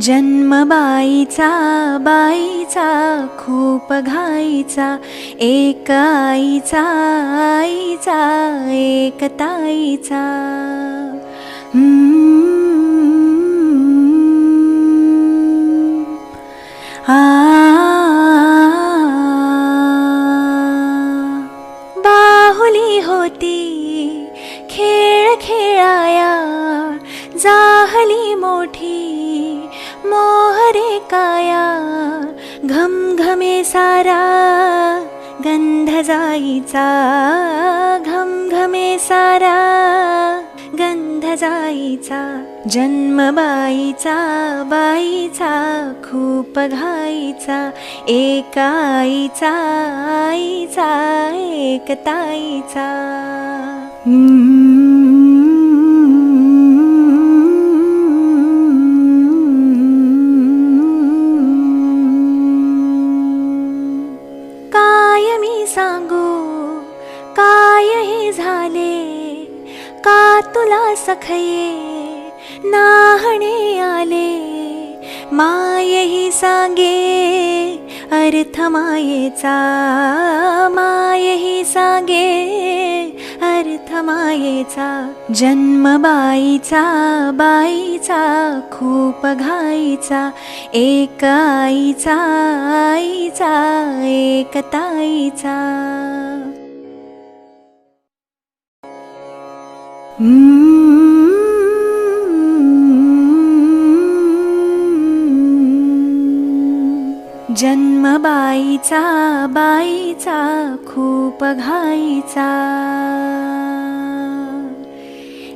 जन्म बाईचा बाईचा खूप घाईचा एक आईचा आईचा एक ताईचा. आ. बाहुली होती खेळ खेळाया जाहली मोठी. मोहरे काया घमघमे सारा गंध जाईचा घमघमे सारा गंध जाईचा जन्म बाईचा बाईचा खूप घाईचा एकाईचा आईचा एकताईचा. तुला सखये नाहणे आले. मायही सांगे अर्थ मायेचा. मायही सांगे अर्थ मायेचा. जन्म बाईचा बाईचा खूप घाईचा. एक आईचा आईचा एक जन्म बाईचा बाईचा खूप घाईचा.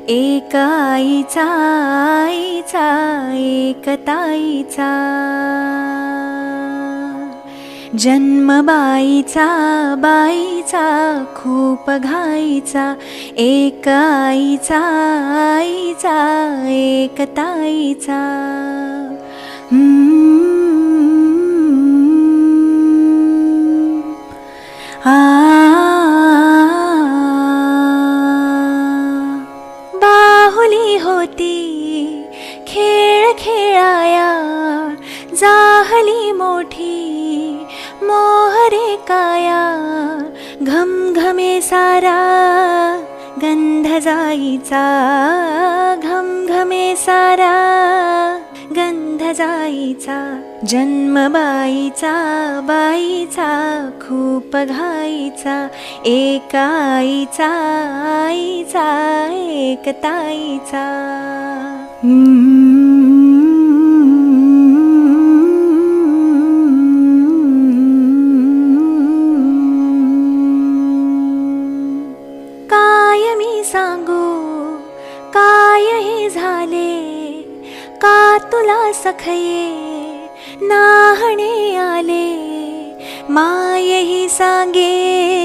एक आईचा आईचा एक ताईचा. जन्म बाईचा बाईचा खूप घाईचा एक आईचा आईचा एक ताईचा. बाहुली होती खेळ खेळाया जाहली मोठी काया घमघमे सारा गंध जाईचा घमघमे सारा गंध जाईचा जन्म बाईचा बाईचा खूप घाईचा एकाईचा आईचा आईचा एक सांगू? काय हे झाले? का तुला सखये नाहणे आले? मायही सांगे